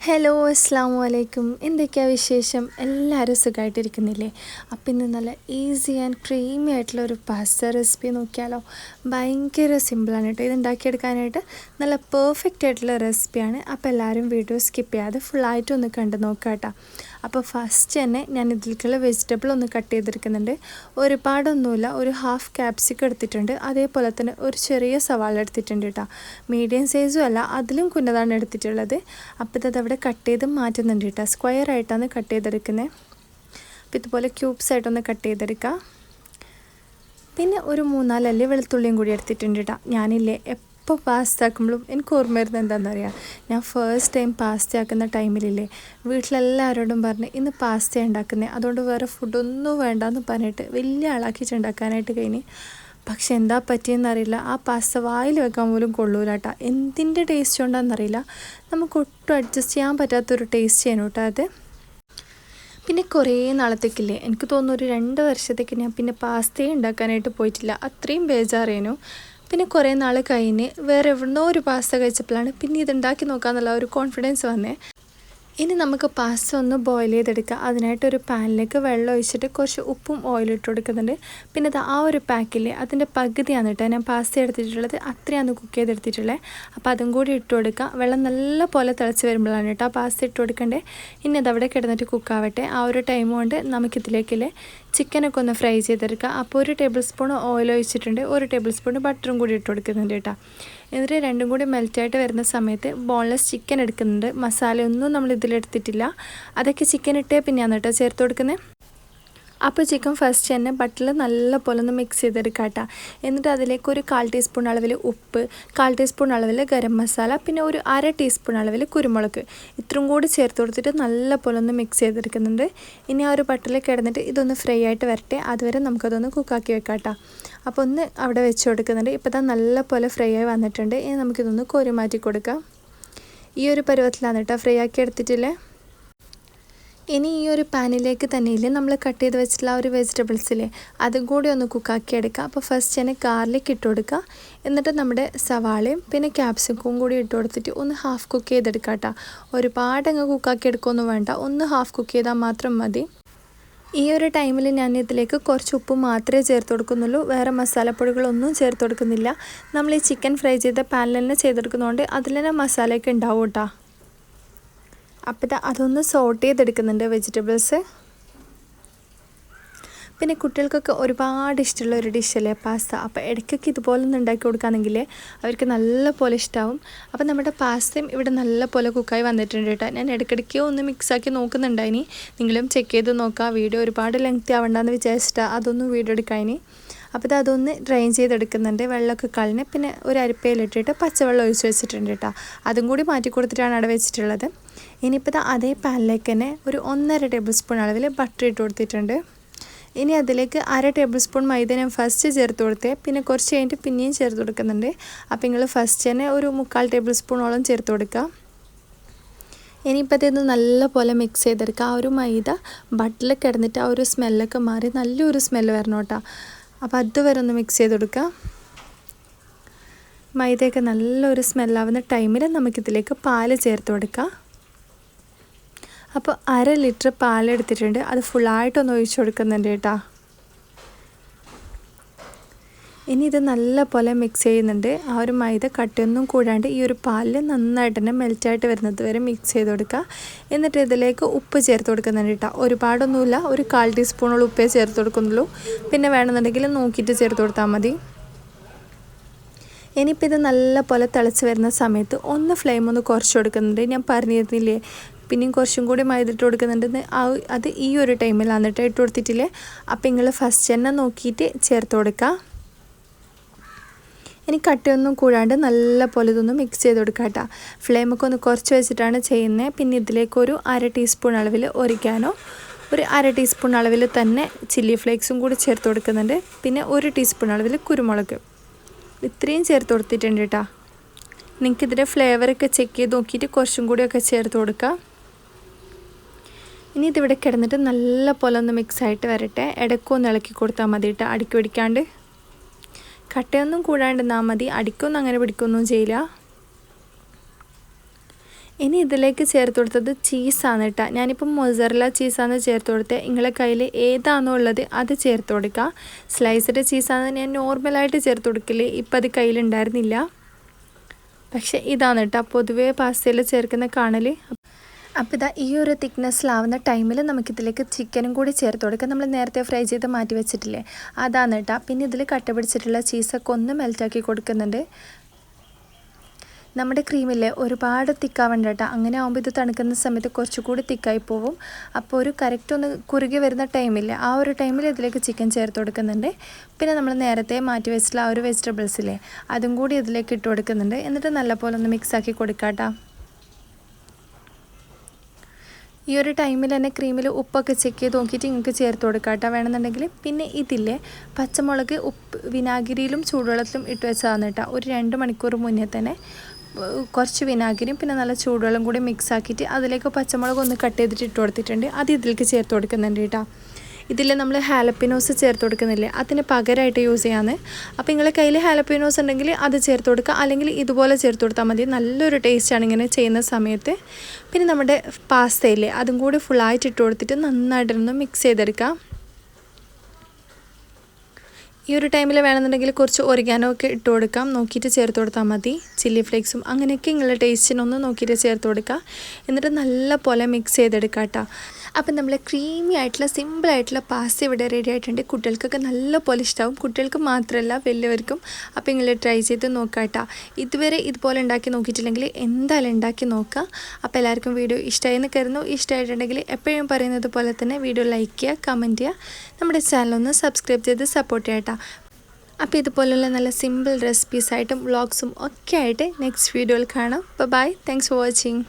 Hello അസ്സാമു അലൈക്കും എന്തൊക്കെയാണ് വിശേഷം? എല്ലാവരും സുഖമായിട്ടിരിക്കുന്നില്ലേ അപ്പം ഇന്ന് നല്ല ഈസി ആൻഡ് ക്രീമി ആയിട്ടുള്ള ഒരു പാസ്ത റെസിപ്പി നോക്കിയാലോ. ഭയങ്കര സിമ്പിളാണ് കേട്ടോ. ഇത് ഉണ്ടാക്കിയെടുക്കാനായിട്ട് നല്ല പെർഫെക്റ്റ് ആയിട്ടുള്ള റെസിപ്പിയാണ് അപ്പോൾ എല്ലാവരും വീഡിയോ സ്കിപ്പ് ചെയ്യാതെ ഫുള്ളായിട്ട് ഒന്ന് കണ്ട് നോക്കാം കേട്ടോ അപ്പോൾ ഫസ്റ്റ് തന്നെ ഞാൻ ഇതിലേക്കുള്ള വെജിറ്റബിൾ ഒന്ന് കട്ട് ചെയ്തെടുക്കുന്നുണ്ട്. ഒരുപാടൊന്നുമില്ല. ഒരു ഹാഫ് ക്യാപ്സിക്കം എടുത്തിട്ടുണ്ട്. അതേപോലെ തന്നെ ഒരു ചെറിയ സവാള എടുത്തിട്ടുണ്ട് കേട്ടോ. മീഡിയം സൈസും അല്ല അതിലും കുന്നതാണ് എടുത്തിട്ടുള്ളത്. അപ്പോൾ ഇത് അവിടെ കട്ട് ചെയ്ത് മാറ്റുന്നുണ്ട് കേട്ടോ. സ്ക്വയർ ആയിട്ടാണ് കട്ട് ചെയ്തെടുക്കുന്നത്. അപ്പോൾ ഇതുപോലെ ക്യൂബ്സ് ആയിട്ടൊന്ന് കട്ട് ചെയ്തെടുക്കുക പിന്നെ ഒരു മൂന്നാലല്ലി വെളുത്തുള്ളിയും കൂടി എടുത്തിട്ടുണ്ട് കേട്ടോ. ഞാനില്ലേ എപ്പോൾ പാസ്ത എനിക്ക് ഓർമ്മ വരുന്നത് എന്താണെന്ന് അറിയാം ഞാൻ ഫസ്റ്റ് ടൈം പാസ്ത ആക്കുന്ന ടൈമിലില്ലേ വീട്ടിലെല്ലാവരോടും പറഞ്ഞ് ഇന്ന് പാസ്ത ഉണ്ടാക്കുന്നത് അതുകൊണ്ട് വേറെ ഫുഡൊന്നും വേണ്ടെന്ന് പറഞ്ഞിട്ട് വലിയ ആളാക്കിയിട്ടുണ്ടാക്കാനായിട്ട് കഴിഞ്ഞ്. പക്ഷെ എന്താ പറ്റിയെന്നറിയില്ല ആ പാസ്ത വായിൽ വെക്കാൻ പോലും കൊള്ളൂല കേട്ടോ. എന്തിന്റെ ടേസ്റ്റ് കൊണ്ടാണെന്നറിയില്ല നമുക്ക് ഒട്ടും അഡ്ജസ്റ്റ് ചെയ്യാൻ പറ്റാത്തൊരു ടേസ്റ്റ് ചെയ്യണം കേട്ടോ അത്. പിന്നെ കുറേ നാളത്തേക്കില്ലേ എനിക്ക് തോന്നുന്നു ഒരു രണ്ട് വർഷത്തേക്ക് ഞാൻ പിന്നെ പാസ്തേ ഉണ്ടാക്കാനായിട്ട് പോയിട്ടില്ല. അത്രയും ബേജാറേനു. പിന്നെ കുറേ നാൾ കഴിഞ്ഞ് വേറെ എവിടുന്നോ ഒരു പാസ്ത കഴിച്ചപ്പോഴാണ് പിന്നെ ഇത് ഉണ്ടാക്കി നോക്കാമെന്നുള്ള ഒരു കോൺഫിഡൻസ് വന്നേ. ഇനി നമുക്ക് പാസ്ത ഒന്ന് ബോയിൽ ചെയ്തെടുക്കാം. അതിനായിട്ട് ഒരു പാനിലേക്ക് വെള്ളം ഒഴിച്ചിട്ട് കുറച്ച് ഉപ്പും ഓയിലും ഇട്ട് കൊടുക്കുന്നുണ്ട്. പിന്നെ അത് ആ ഒരു പാക്കിൽ അതിന്റെ പകുതിയാണ് കേട്ടോ ഞാൻ പാസ്ത എടുത്തിട്ടുള്ളത്. അത്രയാണ് കുക്ക് ചെയ്തെടുത്തിട്ടുള്ളത് അപ്പോൾ അതും കൂടി ഇട്ട് കൊടുക്കാം. വെള്ളം നല്ല പോലെ തിളച്ച് വരുമ്പോഴാണ് കേട്ടോ പാസ്ത ഇട്ട് കൊടുക്കണ്ടേ. ഇനി അതവിടെ കിടന്നിട്ട് കുക്കാവട്ടെ ആ ഒരു ടൈം കൊണ്ട് നമുക്കിതിലേക്കില്ലേ ചിക്കനൊക്കെ ഒന്ന് ഫ്രൈ ചെയ്തെടുക്കുക അപ്പോൾ ഒരു ടേബിൾ സ്പൂൺ ഓയിൽ ഒഴിച്ചിട്ടുണ്ട്. ഒരു ടേബിൾ സ്പൂൺ ബട്ടറും കൂടി ഇട്ട് കൊടുക്കുന്നുണ്ട് കേട്ടോ എന്നിട്ട് രണ്ടും കൂടി മെൽറ്റായിട്ട് വരുന്ന സമയത്ത് ബോൺലെസ് ചിക്കൻ എടുക്കുന്നുണ്ട്. മസാലയൊന്നും നമ്മൾ ഇതിലെടുത്തിട്ടില്ല അതൊക്കെ ചിക്കൻ ഇട്ടേ പിന്നെയാണ് കേട്ടോ ചേർത്ത് കൊടുക്കുന്നത് അപ്പോൾ ചിക്കൻ ഫസ്റ്റ് തന്നെ ബട്ടറിൽ നല്ലപോലെ ഒന്ന് മിക്സ് ചെയ്തെടുക്കാം കേട്ടോ എന്നിട്ട് അതിലേക്ക് ഒരു കാൽ ടീസ്പൂൺ അളവിൽ ഉപ്പ് കാൽ ടീസ്പൂൺ അളവിൽ ഗരം മസാല പിന്നെ ഒരു അര ടീസ്പൂൺ അളവിൽ കുരുമുളക്. ഇത്രയും കൂടി ചേർത്ത് കൊടുത്തിട്ട് നല്ലപോലെ ഒന്ന് മിക്സ് ചെയ്തെടുക്കുന്നുണ്ട്. ഇനി ആ ഒരു ബട്ടറിൽ കിടന്നിട്ട് ഇതൊന്ന് ഫ്രൈ ആയിട്ട് വരട്ടെ. അതുവരെ നമുക്കതൊന്ന് കുക്കാക്കി വെക്കാം കേട്ടോ അപ്പോൾ ഒന്ന് അവിടെ വെച്ച് കൊടുക്കുന്നുണ്ട്. ഇപ്പോൾ തന്നെ നല്ലപോലെ ഫ്രൈ ആയി വന്നിട്ടുണ്ട്. ഇനി നമുക്കിതൊന്ന് കോരി മാറ്റി കൊടുക്കാം. ഈ ഒരു പരുവത്തിലാണ് കേട്ടോ ഫ്രൈ ആക്കി എടുത്തിട്ടില്ലേ? ഇനി ഈ ഒരു പാനിലേക്ക് തന്നെയില്ലേ നമ്മൾ കട്ട് ചെയ്ത് വെച്ചിട്ടുള്ള ഒരു വെജിറ്റബിൾസില്ലേ അതും കൂടി ഒന്ന് കുക്കാക്കി എടുക്കുക. അപ്പോൾ ഫസ്റ്റ് തന്നെ ഗാർലിക് ഇട്ട് കൊടുക്കുക. എന്നിട്ട് നമ്മുടെ സവാളയും പിന്നെ ക്യാപ്സിക്കും കൂടി ഇട്ട് കൊടുത്തിട്ട് ഒന്ന് ഹാഫ് കുക്ക് ചെയ്തെടുക്കുക കേട്ടോ. ഒരുപാട് അങ്ങ് കുക്കാക്കി എടുക്കുകയൊന്നും വേണ്ട. ഒന്ന് ഹാഫ് കുക്ക് ചെയ്താൽ മാത്രം മതി. ഈ ഒരു ടൈമിൽ ഞാൻ ഇതിലേക്ക് കുറച്ച് ഉപ്പ് മാത്രമേ ചേർത്ത് കൊടുക്കുന്നുള്ളൂ. വേറെ മസാലപ്പൊടികളൊന്നും ചേർത്ത് കൊടുക്കുന്നില്ല. നമ്മൾ ഈ ചിക്കൻ ഫ്രൈ ചെയ്ത പാനിൽ തന്നെ ചെയ്തെടുക്കുന്നതുകൊണ്ട് അതിൽ തന്നെ മസാലയൊക്കെ ഉണ്ടാവും കേട്ടോ. അപ്പോൾ അതൊന്ന് സോട്ട് ചെയ്തെടുക്കുന്നുണ്ട് വെജിറ്റബിൾസ് പിന്നെ കുട്ടികൾക്കൊക്കെ ഒരുപാട് ഇഷ്ടമുള്ള ഒരു ഡിഷല്ലേ പാസ്ത അപ്പോൾ ഇടയ്ക്കൊക്കെ ഇതുപോലെ ഒന്ന് ഉണ്ടാക്കി കൊടുക്കുകയാണെങ്കിൽ അവർക്ക് നല്ല പോലെ ഇഷ്ടമാവും അപ്പോൾ നമ്മുടെ പാസ്തയും ഇവിടെ നല്ല പോലെ കുക്കായി വന്നിട്ടുണ്ട് കേട്ടോ. ഞാൻ ഇടയ്ക്കിടയ്ക്ക് ഒന്ന് മിക്സാക്കി നോക്കുന്നുണ്ടായിനി. നിങ്ങളും ചെക്ക് ചെയ്ത് നോക്കാം. വീഡിയോ ഒരുപാട് ലെങ്ത്തി ആവണ്ടെന്ന് വിചാരിച്ചിട്ടാണ് അതൊന്നും വീഡിയോ എടുക്കാനി അപ്പോൾ ഇത് അതൊന്ന് ഡ്രൈൻ ചെയ്തെടുക്കുന്നുണ്ട്. വെള്ളമൊക്കെ കളഞ്ഞ് പിന്നെ ഒരു അരിപ്പയിലിട്ടിട്ട് പച്ചവെള്ളം ഒഴിച്ച് വെച്ചിട്ടുണ്ട് കേട്ടോ. അതും കൂടി മാറ്റി കൊടുത്തിട്ടാണ് അവിടെ വെച്ചിട്ടുള്ളത്. ഇനിയിപ്പോൾ അതേ പാനിലേക്ക് തന്നെ ഒരു ഒന്നര ടേബിൾ സ്പൂൺ അളവിൽ ബട്ടർ ഇട്ട് കൊടുത്തിട്ടുണ്ട്. ഇനി അതിലേക്ക് അര ടേബിൾ സ്പൂൺ മൈദ ഞാൻ ഫസ്റ്റ് ചേർത്ത് കൊടുത്തേ പിന്നെ കുറച്ച് കഴിഞ്ഞിട്ട് പിന്നെയും ചേർത്ത് കൊടുക്കുന്നുണ്ട്. അപ്പോൾ നിങ്ങൾ ഫസ്റ്റ് തന്നെ ഒരു മുക്കാൽ ടേബിൾ സ്പൂണോളം ചേർത്ത് കൊടുക്കുക ഇനിയിപ്പോൾ ഇത് നല്ല പോലെ മിക്സ് ചെയ്തെടുക്കുക ആ ഒരു മൈദ ബട്ടറിൽ കിടന്നിട്ട് ആ ഒരു സ്മെല്ലൊക്കെ മാറി നല്ലൊരു സ്മെല്ല് വരണം കേട്ടോ. അപ്പോൾ അതുവരെ ഒന്ന് മിക്സ് ചെയ്ത് കൊടുക്കുക മൈദയൊക്കെ നല്ലൊരു സ്മെല്ലാവുന്ന ടൈമിൽ നമുക്കിതിലേക്ക് പാൽ ചേർത്ത് കൊടുക്കാം. അപ്പോൾ അര ലിറ്റർ പാലെടുത്തിട്ടുണ്ട്. അത് ഫുള്ളായിട്ടൊന്ന് ഒഴിച്ചു കൊടുക്കുന്നുണ്ട് കേട്ടോ. ഇനി ഇത് നല്ല പോലെ മിക്സ് ചെയ്യുന്നുണ്ട്. ആ ഒരു മൈദ കട്ടിയൊന്നും കൂടാണ്ട് ഈ ഒരു പാലിൽ നന്നായിട്ട് തന്നെ മെൽറ്റായിട്ട് വരുന്നത് വരെ മിക്സ് ചെയ്ത് കൊടുക്കുക. എന്നിട്ട് ഇതിലേക്ക് ഉപ്പ് ചേർത്ത് കൊടുക്കുന്നുണ്ട് കേട്ടോ. ഒരുപാടൊന്നുമില്ല. ഒരു കാൽ ടീസ്പൂണോളം ഉപ്പേ ചേർത്ത് കൊടുക്കുന്നുള്ളൂ. പിന്നെ വേണമെന്നുണ്ടെങ്കിൽ നോക്കിയിട്ട് ചേർത്ത് കൊടുത്താൽ മതി. ഇനിയിപ്പോൾ ഇത് നല്ല പോലെ തിളച്ച് വരുന്ന സമയത്ത് ഒന്ന് ഫ്ലെയിം ഒന്ന് കുറച്ച് കൊടുക്കുന്നുണ്ട്. ഞാൻ പറഞ്ഞിരുന്നില്ലേ പിന്നെയും കുറച്ചും കൂടി മൈദിട്ട് കൊടുക്കുന്നുണ്ടെന്ന് ആ അത് ഈ ഒരു ടൈമിൽ കേട്ടോ ഇട്ട് കൊടുത്തിട്ടില്ലേ? അപ്പോൾ നിങ്ങൾ ഫസ്റ്റ് തന്നെ നോക്കിയിട്ട് ചേർത്ത് കൊടുക്കുക ഇനി കട്ടിയൊന്നും കൂടാണ്ട് നല്ല പോലെ ഇതൊന്ന് മിക്സ് ചെയ്ത് കൊടുക്കുക കേട്ടോ. ഫ്ലെയിമൊക്കെ ഒന്ന് കുറച്ച് വെച്ചിട്ടാണ് ചെയ്യുന്നത്. പിന്നെ ഇതിലേക്ക് ഒരു അര ടീസ്പൂൺ അളവിൽ ഒരിക്കാനോ ഒരു അര ടീസ്പൂൺ അളവിൽ തന്നെ ചില്ലി ഫ്ലേക്സും കൂടി ചേർത്ത് കൊടുക്കുന്നുണ്ട്. പിന്നെ ഒരു ടീസ്പൂൺ അളവിൽ കുരുമുളക്. ഇത്രയും ചേർത്ത് കൊടുത്തിട്ടുണ്ട് കേട്ടോ. നിങ്ങൾക്കിതിന്റെ ഫ്ലേവറൊക്കെ ചെക്ക് ചെയ്ത് നോക്കിയിട്ട് കുറച്ചും കൂടിയൊക്കെ ചേർത്ത് കൊടുക്കുക ഇനി ഇതിവിടെ കിടന്നിട്ട് നല്ല പോലെ ഒന്ന് മിക്സ് ആയിട്ട് വരട്ടെ. ഇടയ്ക്കൊന്ന് ഇളക്കി കൊടുത്താൽ മതി കേട്ടോ അടുക്കി പിടിക്കാണ്ട്. കട്ടയൊന്നും കൂടാണ്ട് നിന്നാൽ മതി. അടിക്കൊന്നും അങ്ങനെ പിടിക്കൊന്നും ചെയ്യില്ല. ഇനി ഇതിലേക്ക് ചേർത്ത് കൊടുത്തത് ചീസാണ് കേട്ടോ ഞാനിപ്പം മൊസറല ചീസാണ് ചേർത്ത് കൊടുത്തത് നിങ്ങളെ കയ്യിൽ ഏതാണോ ഉള്ളത് അത് ചേർത്ത് കൊടുക്കുക സ്ലൈസ്ഡ് ചീസാണ് ഞാൻ നോർമലായിട്ട് ചേർത്ത് കൊടുക്കില്ലേ ഇപ്പം അത് കയ്യിലുണ്ടായിരുന്നില്ല പക്ഷേ ഇതാണ് കേട്ടോ പൊതുവേ പാസ്തയിൽ ചേർക്കുന്ന കാണൽ അപ്പോൾ ഇതാ ഈ ഒരു തിക്നെസ്സിലാവുന്ന ടൈമിൽ നമുക്കിതിലേക്ക് ചിക്കനും കൂടി ചേർത്ത് കൊടുക്കാം. നമ്മൾ നേരത്തെ ഫ്രൈ ചെയ്ത് മാറ്റി വെച്ചിട്ടില്ലേ? അതാണ് കേട്ടോ പിന്നെ ഇതിൽ കട്ട പിടിച്ചിട്ടുള്ള ചീസൊക്കെ ഒന്ന് മെൽറ്റാക്കി കൊടുക്കുന്നുണ്ട്. നമ്മുടെ ക്രീമില്ലേ ഒരുപാട് തിക്കാവണ്ട കേട്ടോ അങ്ങനെ ആകുമ്പോൾ ഇത് തണുക്കുന്ന സമയത്ത് കുറച്ചുകൂടി തിക്കായി പോവും. അപ്പോൾ ഒരു കറക്റ്റ് ഒന്ന് കുറുകി വരുന്ന ടൈമില്ല ആ ഒരു ടൈമിൽ ഇതിലേക്ക് ചിക്കൻ ചേർത്ത് കൊടുക്കുന്നുണ്ട്. പിന്നെ നമ്മൾ നേരത്തെ മാറ്റി വെച്ചിട്ടുള്ള ആ ഒരു വെജിറ്റബിൾസില്ലേ അതും കൂടി ഇതിലേക്ക് ഇട്ട് കൊടുക്കുന്നുണ്ട്. എന്നിട്ട് നല്ലപോലെ ഒന്ന് മിക്സാക്കി കൊടുക്കാം കേട്ടോ ഈ ഒരു ടൈമിൽ തന്നെ ക്രീമിൽ ഉപ്പൊക്കെ ചെക്ക് ചെയ്ത് നോക്കിയിട്ട് നിങ്ങൾക്ക് ചേർത്ത് കൊടുക്കാം കേട്ടോ. വേണമെന്നുണ്ടെങ്കിൽ പിന്നെ ഇതില്ലേ പച്ചമുളക് ഉപ്പ് വിനാഗിരിയിലും ചൂടുവെള്ളത്തിലും ഇട്ട് വെച്ചതാണ് കേട്ടോ. ഒരു രണ്ട് മണിക്കൂർ മുന്നേ തന്നെ കുറച്ച് വിനാഗിരിയും പിന്നെ നല്ല ചൂടുവെള്ളം കൂടി മിക്സ് ആക്കിയിട്ട് അതിലേക്ക് പച്ചമുളക് ഒന്ന് കട്ട് ചെയ്തിട്ട് ഇട്ട് കൊടുത്തിട്ടുണ്ട്. അത് ഇതിലേക്ക് ചേർത്ത് കൊടുക്കുന്നുണ്ട് കേട്ടോ. ഇതിൽ നമ്മൾ ഹാലപ്പിനോസ് ചേർത്ത് കൊടുക്കുന്നില്ലേ അതിന് പകരമായിട്ട് യൂസ് ചെയ്യാന്ന്. അപ്പോൾ നിങ്ങളുടെ കയ്യിൽ ഹാലപ്പിനോസ് ഉണ്ടെങ്കിൽ അത് ചേർത്ത് കൊടുക്കുക അല്ലെങ്കിൽ ഇതുപോലെ ചേർത്ത് കൊടുത്താൽ മതി. നല്ലൊരു ടേസ്റ്റാണ് ഇങ്ങനെ ചെയ്യുന്ന സമയത്ത്. പിന്നെ നമ്മുടെ പാസ്തയില്ലേ അതും കൂടി ഫുള്ളായിട്ട് ഇട്ട് കൊടുത്തിട്ട് നന്നായിട്ടൊന്ന് മിക്സ് ചെയ്തെടുക്കാം. ഈ ഒരു ടൈമിൽ വേണമെന്നുണ്ടെങ്കിൽ കുറച്ച് ഒറിഗാനോ ഒക്കെ ഇട്ട് കൊടുക്കാം. നോക്കിയിട്ട് ചേർത്ത് കൊടുത്താൽ മതി. ചില്ലി ഫ്ലേക്സും അങ്ങനെയൊക്കെ നിങ്ങളുടെ ടേസ്റ്റിനൊന്ന് നോക്കിയിട്ട് ചേർത്ത് കൊടുക്കുക എന്നിട്ട് നല്ല പോലെ മിക്സ് ചെയ്തെടുക്കാം കേട്ടോ അപ്പം നമ്മൾ ക്രീമി ആയിട്ടുള്ള സിമ്പിൾ ആയിട്ടുള്ള പാസ്ത ഇവിടെ റെഡി ആയിട്ടുണ്ട്. കുട്ടികൾക്കൊക്കെ നല്ല പോലെ ഇഷ്ടമാവും കുട്ടികൾക്ക് മാത്രമല്ല വലിയവർക്കും. അപ്പോൾ നിങ്ങൾ ട്രൈ ചെയ്ത് നോക്കാം കേട്ടോ. ഇതുവരെ ഇതുപോലെ ഉണ്ടാക്കി നോക്കിയിട്ടില്ലെങ്കിൽ എന്തായാലും ഉണ്ടാക്കി നോക്കുക. അപ്പോൾ എല്ലാവർക്കും വീഡിയോ ഇഷ്ടമായെന്ന് കരുതുന്നു. ഇഷ്ടമായിട്ടുണ്ടെങ്കിൽ എപ്പോഴും പറയുന്നത് പോലെ തന്നെ വീഡിയോ ലൈക്ക് ചെയ്യുക കമന്റ് ചെയ്യുക. നമ്മുടെ ചാനലൊന്ന് സബ്സ്ക്രൈബ് ചെയ്ത് സപ്പോർട്ട് ചെയ്യട്ടോ അപ്പോൾ ഇതുപോലുള്ള നല്ല സിമ്പിൾ റെസിപ്പീസായിട്ടും വ്ളോഗ്സും ഒക്കെ ആയിട്ട് നെക്സ്റ്റ് വീഡിയോയിൽ കാണാം. Bye thanks for watching